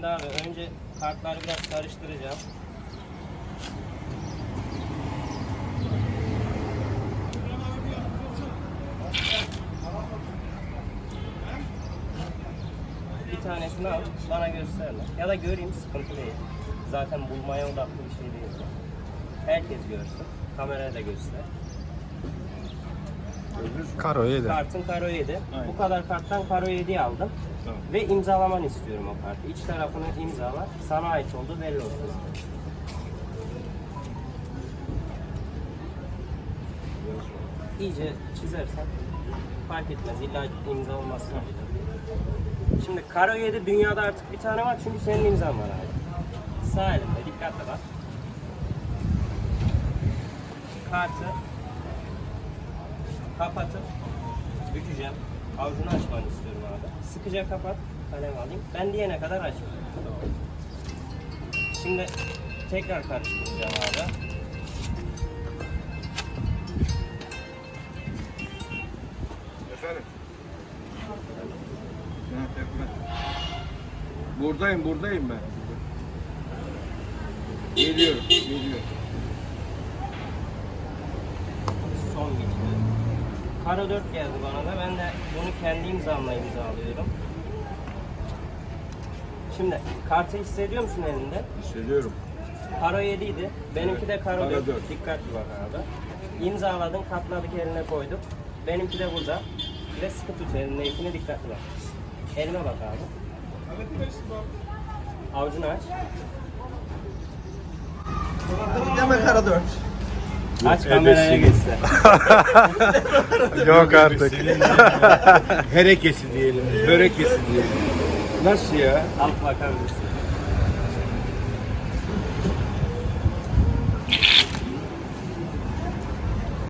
Şimdi abi önce kartları biraz karıştıracağım. Bir tanesini al, bana gösterme. Ya da göreyim, sıkıntı değil. Zaten bulmaya odaklı bir şey değil. Herkes görsün. Kameraya da göster. Karo 7. Kartın karo 7. Aynen. Bu kadar karttan karo 7'yi aldım. Tamam. Ve imzalamanı istiyorum o kartı. İç tarafını imzala. Sana ait olduğu belli olsun. İyice çizersen fark etmez. İlla imza olmasın. Şimdi karo 7 dünyada artık bir tane var çünkü senin imzan var abi. Sağ elimde dikkatli bak. Kartı kapatıp bükeceğim. Avucunu açmanı istiyorum abi. Sıkıca kapat. Kalem alayım. Ben diyene kadar aç. Şimdi tekrar karıştıracağım abi. Efendim? Buradayım, buradayım ben. Geliyorum, geliyorum. Karo 4 geldi bana da. Ben de bunu kendi imzamla imzalıyorum. Şimdi kartı hissediyor musun elinde? Hissediyorum. Karo 7 idi. Benimki de karo Karo 4. dört. Dikkatli bak abi. İmzaladın, katladık eline koyduk. Benimki de burada. Ve sıkı tut elinde ipini dikkatli bak. Elime bak abi. Avucunu aç. Deme kara dört. Aç kameraya geçse. Yok artık. Herekesi diyelim, börekesi diyelim. Nasıl ya? Al bakabilirsin.